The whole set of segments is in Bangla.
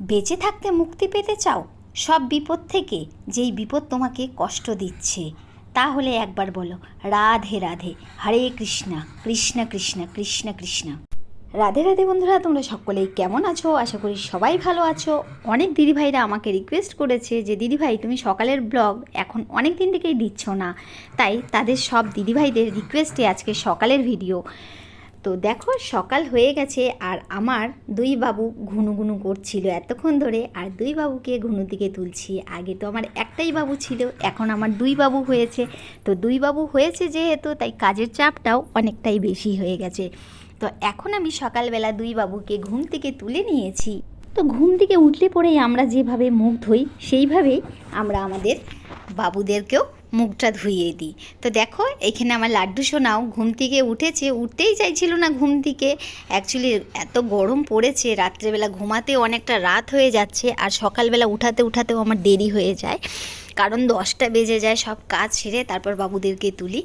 বেঁচে থাকতে মুক্তি পেতে চাও, সব বিপদ থেকে যেই বিপদ তোমাকে কষ্ট দিচ্ছে, তাহলে একবার বলো, রাধে রাধে, হরে কৃষ্ণা, কৃষ্ণ কৃষ্ণ কৃষ্ণ কৃষ্ণ। রাধে রাধে বন্ধুরা, তোমরা সকলেই কেমন আছো? আশা করি সবাই ভালো আছো। অনেক দিদিভাইরা আমাকে রিকোয়েস্ট করেছে যে, দিদিভাই, তুমি সকালের ব্লগ এখন অনেক দিন থেকেই দিচ্ছ না। তাই তাদের সব দিদিভাইদের রিকোয়েস্টে আজকে সকালের ভিডিও তো দেখো, সকাল হয়ে গেছে আর আমার দুই বাবু ঘুনু ঘুনু করছিল এতক্ষণ ধরে আর দুই বাবুকে ঘুনু দিকে তুলছি। আগে তো আমার একটাই বাবু ছিল, এখন আমার দুই বাবু হয়েছে। তো দুই বাবু হয়েছে যেহেতু, তাই কাজের চাপটাও অনেকটাই বেশি হয়ে গেছে। তো এখন আমি সকালবেলা দুই বাবুকে ঘুম থেকে তুলে নিয়েছি। তো ঘুম থেকে উঠলে পরেই আমরা যেভাবে মুখ ধুই সেইভাবেই আমরা আমাদের বাবুদেরকেও মুখটা ধুইয়ে দিই। তো দেখো, এখানে আমার লাড্ডু সোনাও ঘুম থেকে উঠেছে, উঠতেই চাইছিল না ঘুম থেকে। অ্যাকচুয়ালি এত গরম পড়েছে, রাত্রেবেলা ঘুমাতে অনেকটা রাত হয়ে যাচ্ছে, আর সকালবেলা উঠাতে, উঠাতেও আমার দেরি হয়ে যায়। কারণ দশটা বেজে যায় সব কাজ সেরে তারপর বাবুদেরকে তুলি।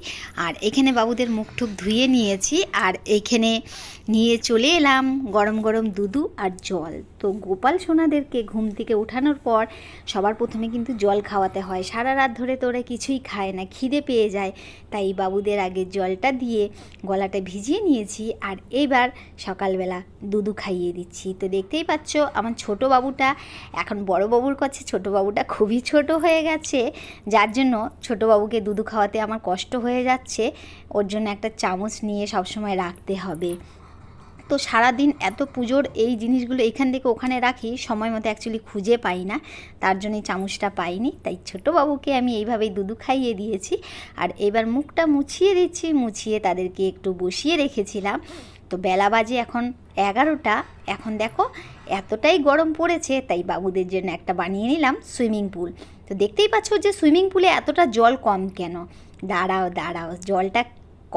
আর এখানে বাবুদের মুখ টুক ধুয়ে নিয়েছি আর এইখানে নিয়ে চলে এলাম গরম গরম দুধু আর জল। তো গোপাল সোনাদেরকে ঘুম থেকে ওঠানোর পর সবার প্রথমে কিন্তু জল খাওয়াতে হয়। সারা রাত ধরে তো ওরা কিছুই খায় না, খিদে পেয়ে যায়। তাই বাবুদের আগে জলটা দিয়ে গলাটা ভিজিয়ে নিয়েছি আর এইবার সকালবেলা দুধু খাইয়ে দিচ্ছি। তো দেখতেই পাচ্ছ আমার ছোট বাবুটা, এখন বড় বাবুর কাছে ছোট বাবুটা খুবই ছোট হয়ে গেছে। যার জন্য ছোট বাবুকে দুধু খাওয়াতে আমার কষ্ট হয়ে যাচ্ছে, ওর জন্য একটা চামচ নিয়ে সবসময় রাখতে হবে। তো সারাদিন এত পুজোর এই জিনিসগুলো এখান থেকে ওখানে রাখি, সময় মতো অ্যাকচুয়ালি খুঁজে পাই না। তার জন্য চামচটা পাইনি। তাই ছোটো বাবুকে আমি এইভাবেই দুধু খাইয়ে দিয়েছি। আর এবার মুখটা মুছিয়ে দিচ্ছি, মুছিয়ে তাদেরকে একটু বসিয়ে রেখেছিলাম। তো বেলা বাজে এখন এগারোটা। এখন দেখো, এতটাই গরম পড়েছে, তাই বাবুদের জন্য একটা বানিয়ে নিলাম সুইমিং পুল। তো দেখতেই পাচ্ছ যে সুইমিং পুলে এতটা জল কম কেন? দাঁড়াও দাঁড়াও, জলটা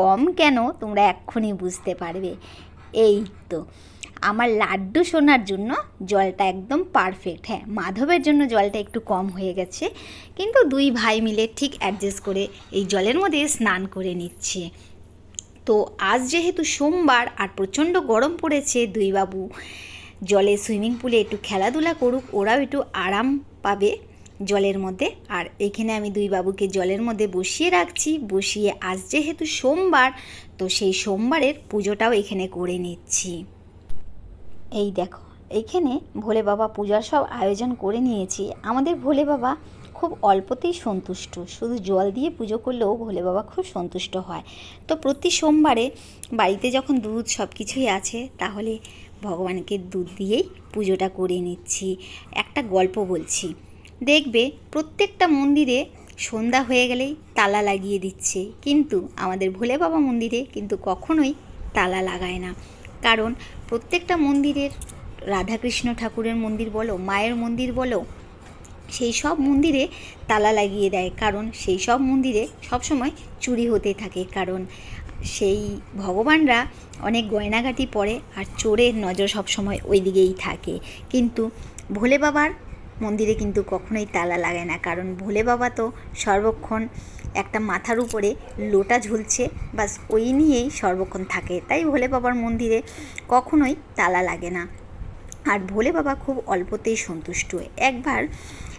কম কেন? তোমরা এক্ষুনি বুঝতে পারবে। এই তো, আমার লাড্ডু শোনার জন্য জলটা একদম পারফেক্ট হ্যাঁ মাধবের জন্য জলটা একটু কম হয়ে গেছে, কিন্তু দুই ভাই মিলে ঠিক অ্যাডজাস্ট করে এই জলের মধ্যে স্নান করে নিচ্ছে। তো আজ যেহেতু সোমবার আর প্রচণ্ড গরম পড়েছে দুই বাবু জলে সুইমিং পুলে একটু খেলাধুলা করুক, ওরাও একটু আরাম পাবে জলের মধ্যে। আর এখানে আমি দুই বাবুকে জলের মধ্যে বসিয়ে রাখছি, বসিয়ে আজ যেহেতু সোমবার, তো সেই সোমবারের পুজোটাও এখানে করে নিচ্ছি। এই দেখো এইখানে ভোলে বাবা পূজার সব আয়োজন করে নিয়েছি। আমাদের ভোলে বাবা খুব অল্পতেই সন্তুষ্ট। শুধু জল দিয়ে পুজো করলেও ভোলে বাবা খুব সন্তুষ্ট হয়। তো প্রতি সোমবারে বাড়িতে যখন দুধ সব কিছুই আছে, তাহলে ভগবানকে দুধ দিয়েই পুজোটা করে নিচ্ছি। একটা গল্প বলছি। দেখবে প্রত্যেকটা মন্দিরে সন্ধ্যা হয়ে গেলেই তালা লাগিয়ে দিচ্ছে। কিন্তু আমাদের ভোলে বাবা মন্দিরে কিন্তু কখনোই তালা লাগায় না। কারণ প্রত্যেকটা মন্দিরের রাধাকৃষ্ণ ঠাকুরের মন্দির বলো, মায়ের মন্দির বলো সেই সব মন্দিরে তালা লাগিয়ে দেয়। কারণ সেই সব মন্দিরে সবসময় চুরি হতে থাকে। কারণ সেই ভগবানরা অনেক গয়নাগাটি পরে আর চোরের নজর সবসময় ওই দিকেই থাকে। কিন্তু ভোলে বাবার মন্দিরে কিন্তু কখনোই তালা লাগে না। কারণ ভোলে বাবা তো সর্বক্ষণ একটা মাথার উপরে লোটা ঝুলছে বাস ওই নিয়েই সর্বক্ষণ থাকে। তাই ভোলে বাবার মন্দিরে কখনোই তালা লাগে না। আর ভোলে বাবা খুব অল্পতেই সন্তুষ্ট। একবার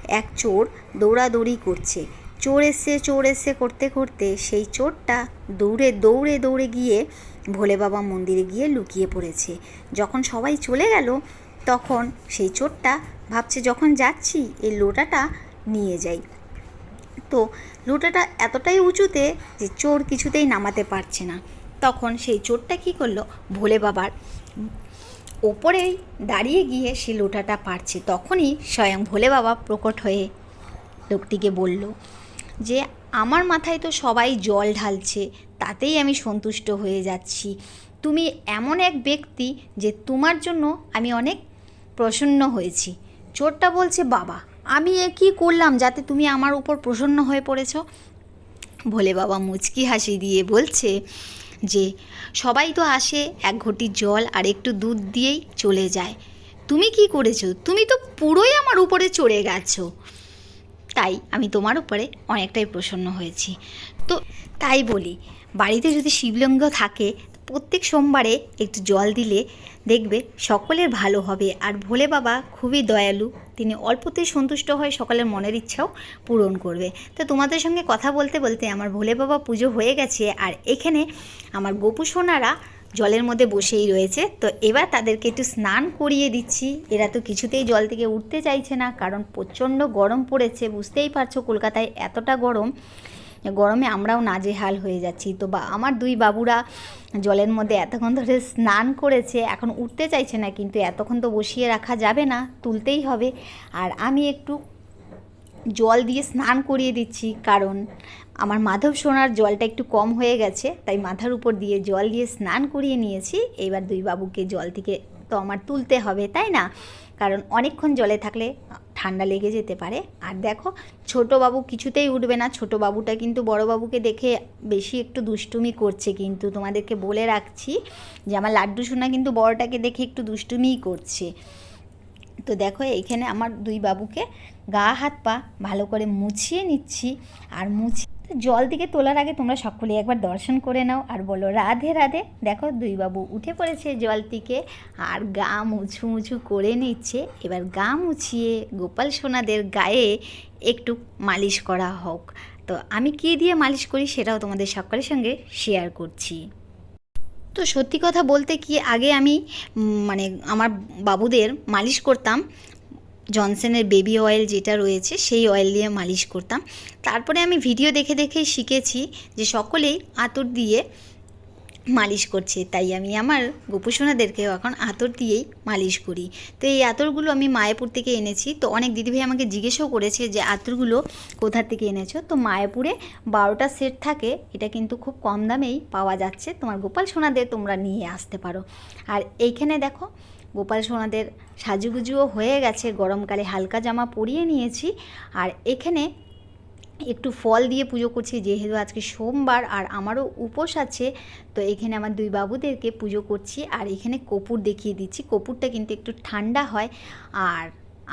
এক চোর দৌড়াদৌড়ি করছে। চোর এসে চোর এসে করতে করতে সেই চোরটা দৌড়ে দৌড়ে দৌড়ে গিয়ে ভোলে বাবা মন্দিরে গিয়ে লুকিয়ে পড়েছে। যখন সবাই চলে গেল, তখন সেই চোরটা ভাবছে, যখন যাচ্ছি, এই লোটাটা নিয়ে যাই। তো লোটাটা এতটাই উঁচুতে যে চোর কিছুতেই নামাতে পারছে না। তখন সেই চোরটা কী করল? ভোলে বাবার ওপরেই দাঁড়িয়ে গিয়ে সে লোটাটা পারছে। তখনই স্বয়ং ভোলে বাবা প্রকট হয়ে লোকটিকে বলল, যে আমার মাথায় তো সবাই জল ঢালছে, তাতেই আমি সন্তুষ্ট হয়ে যাচ্ছি। তুমি এমন এক ব্যক্তি যে তোমার জন্য আমি অনেক প্রসন্ন হয়েছি। চোরটা বলছে, বাবা, আমি এ কী করলাম যাতে তুমি আমার উপর প্রসন্ন হয়ে পড়েছ? ভোলে বাবা মুচকি হাসি দিয়ে বলছে যে সবাই তো আসে, এক ঘটি জল আর একটু দুধ দিয়েই চলে যায়। তুমি কি করেছ? তুমি তো পুরোই আমার উপরে চড়ে গেছো। তাই আমি তোমার উপরে অনেকটাই প্রসন্ন হয়েছি। তো তাই বলি, বাড়িতে যদি শিবলিঙ্গ থাকে প্রত্যেক সোমবারে একটু জল দিলে দেখবে সকলের ভালো হবে। আর ভোলে বাবা খুবই দয়ালু, তিনি অল্পতেই সন্তুষ্ট হয়ে সকলের মনের ইচ্ছাও পূরণ করবে। তো তোমাদের সঙ্গে কথা বলতে বলতে আমার ভোলে বাবা পুজো হয়ে গেছে, আর এখানে আমার গোপু সোনারা জলের মধ্যে বসেই রয়েছে। তো এবার তাদেরকে একটু স্নান করিয়ে দিচ্ছি। এরা তো কিছুতেই জল থেকে উঠতে চাইছে না, কারণ প্রচণ্ড গরম পড়েছে, বুঝতেই পারছ কলকাতায় এতটা গরম। গরমে আমরাও নাজেহাল হয়ে যাচ্ছি। তো বা, আমার দুই বাবুরা জলের মধ্যে এতক্ষণ ধরে স্নান করেছে, এখন উঠতে চাইছে না, কিন্তু এতক্ষণ তো বসিয়ে রাখা যাবে না, তুলতেই হবে। আর আমি একটু জল দিয়ে স্নান করিয়ে দিচ্ছি, কারণ আমার মাধব সোনার জলটা একটু কম হয়ে গেছে, তাই মাথার উপর দিয়ে জল দিয়ে স্নান করিয়ে নিয়েছি। এবার দুই বাবুকে জল থেকে তো আমার তুলতে হবে, তাই না? কারণ অনেকক্ষণ জলে থাকলে ঠান্ডা লেগে যেতে পারে। আর দেখো, ছোট বাবু কিছুতেই উঠবে না। ছোট বাবুটা কিন্তু বড় বাবুকে দেখে বেশি একটু দুষ্টুমি করছে কিন্তু। তোমাদেরকে বলে রাখছি যে, আমার লাড্ডু সোনা কিন্তু বড়টাকে দেখে একটু দুষ্টুমিই করছে। তো দেখো, এইখানে আমার দুই বাবুকে গা হাত পা ভালো করে মুছিয়ে নিচ্ছি। আর মুছি তো জল থেকে তোলার আগে তোমরা সকলে একবার দর্শন করে নাও। আর বলো, রাধে রাধে। দেখো দুই বাবু উঠে পড়েছে জল থেকে আর গা মুছু মুছু করে নিচ্ছে। এবার গা মুছিয়ে গোপাল সোনাদের গায়ে একটু মালিশ করা হোক। তো আমি কী দিয়ে মালিশ করি সেটাও তোমাদের সকলের সঙ্গে শেয়ার করছি। তো সত্যি কথা বলতে কি, আগে আমি মানে আমার বাবুদের মালিশ করতাম। জনসনের বেবি অয়েল যেটা রয়েছে, সেই অয়েল দিয়ে মালিশ করতাম। তারপরে আমি ভিডিও দেখে দেখে শিখেছি যে সকলেই আতর দিয়ে মালিশ করছে, তাই আমি আমার গোপুসোনাদেরকেও এখন আতর দিয়েই মালিশ করি। তো এই আতরগুলো আমি মায়াপুর থেকে এনেছি। তো অনেক দিদিভাই আমাকে জিজ্ঞেসও করেছে যে, আতরগুলো কোথা থেকে এনেছো? তো মায়াপুরে বারোটা সেট থাকে, এটা কিন্তু খুব কম দামেই পাওয়া যাচ্ছে। তোমার গোপাল সোনাদের তোমরা নিয়ে আসতে পারো। আর এইখানে দেখো গোপাল সোনাদের সাজুগুজুও হয়ে গেছে। গরমকালে হালকা জামা পরিয়ে নিয়েছি। আর এখানে একটু ফল দিয়ে পুজো করছি, যেহেতু আজকে সোমবার আর আমারও উপোস আছে, তো এখানে আমার দুই বাবুদেরকে পুজো করছি আর এখানে কপুর দেখিয়ে দিচ্ছি। কপুরটা কিন্তু একটু ঠান্ডা হয় আর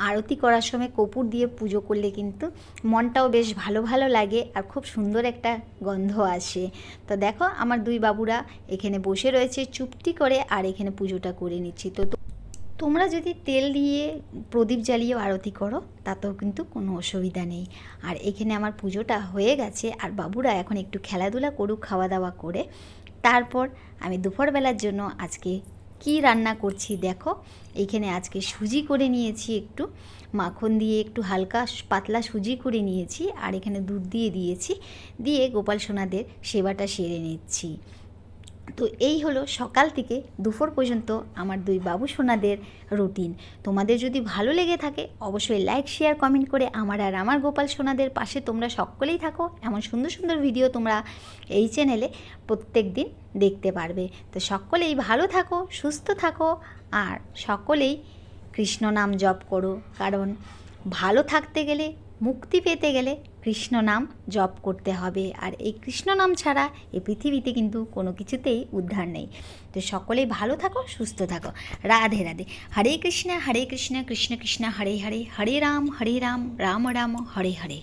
আরতি করার সময় কপুর দিয়ে পুজো করলে কিন্তু মনটাও বেশ ভালো ভালো লাগে আর খুব সুন্দর একটা গন্ধ আসে। তো দেখো, আমার দুই বাবুরা এখানে বসে রয়েছে, চুপটি করে আর এখানে পুজোটা করে নিচ্ছি। তো তোমরা যদি তেল দিয়ে প্রদীপ জ্বালিয়ে আরতি করো, তাতেও কিন্তু কোনো অসুবিধা নেই। আর এখানে আমার পুজোটা হয়ে গেছে, আর বাবুরা এখন একটু খেলাধুলা করুক খাওয়া দাওয়া করে। তারপর আমি দুপুরবেলার জন্য আজকে কি রান্না করছি দেখো। এইখানে আজকে সুজি করে নিয়েছি একটু, মাখন দিয়ে একটু হালকা পাতলা সুজি করে নিয়েছি, আর এখানে দুধ দিয়ে দিয়েছি। দিয়ে গোপাল সোনাদের সেবাটা সেরে নিচ্ছি। তো এই হলো সকাল থেকে দুপুর পর্যন্ত আমার দুই বাবু সোনাদের রুটিন। তোমাদের যদি ভালো লেগে থাকে, অবশ্যই লাইক শেয়ার কমেন্ট করে আমার আর আমার গোপাল সোনাদের পাশে তোমরা সকলেই থাকো। এমন সুন্দর সুন্দর ভিডিও তোমরা এই চ্যানেলে প্রত্যেক দিন দেখতে পারবে। তো সকলেই ভালো থাকো, সুস্থ থাকো আর সকলেই কৃষ্ণ নাম জপ করো। কারণ ভালো থাকতে গেলে, মুক্তি পেতে গেলে কৃষ্ণ নাম জপ করতে হবে। আর এই কৃষ্ণ নাম ছাড়া এই পৃথিবীতে কিন্তু কোনো কিছুতেই উদ্ধার নেই। তো সকলেই ভালো থাকো, সুস্থ থাকো। রাধে রাধে। হরে কৃষ্ণ হরে কৃষ্ণ কৃষ্ণ কৃষ্ণ, হরে হরে। হরে রাম হরে রাম রাম রাম, হরে হরে।